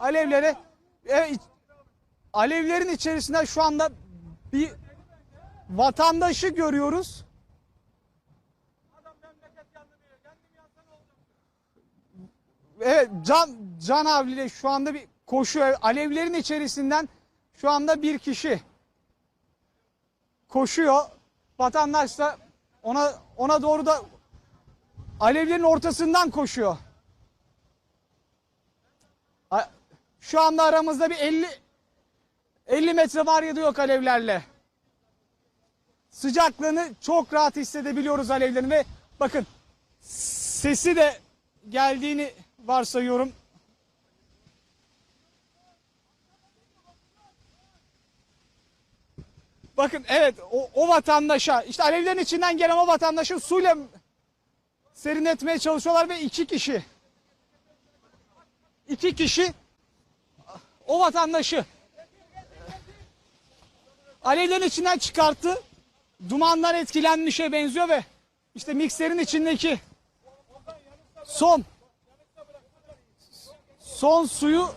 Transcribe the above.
alevlere evet, alevlerin içerisinde şu anda bir vatandaşı görüyoruz. Evet Can Can Avli ile şu anda bir koşuyor. Alevlerin içerisinden şu anda bir kişi koşuyor. Vatandaş da ona ona doğru da alevlerin ortasından koşuyor. A- Şu anda aramızda bir 50 50 metre var ya da yok alevlerle. Sıcaklığını çok rahat hissedebiliyoruz alevlerin ve bakın sesi de geldiğini varsayıyorum. Bakın evet o, o vatandaşa işte alevlerin içinden gelen o vatandaşı suyla serinletmeye çalışıyorlar ve iki kişi iki kişi o vatandaşı alevlerin içinden çıkarttı. Dumandan etkilenmişe benziyor ve işte mikserin içindeki son son suyu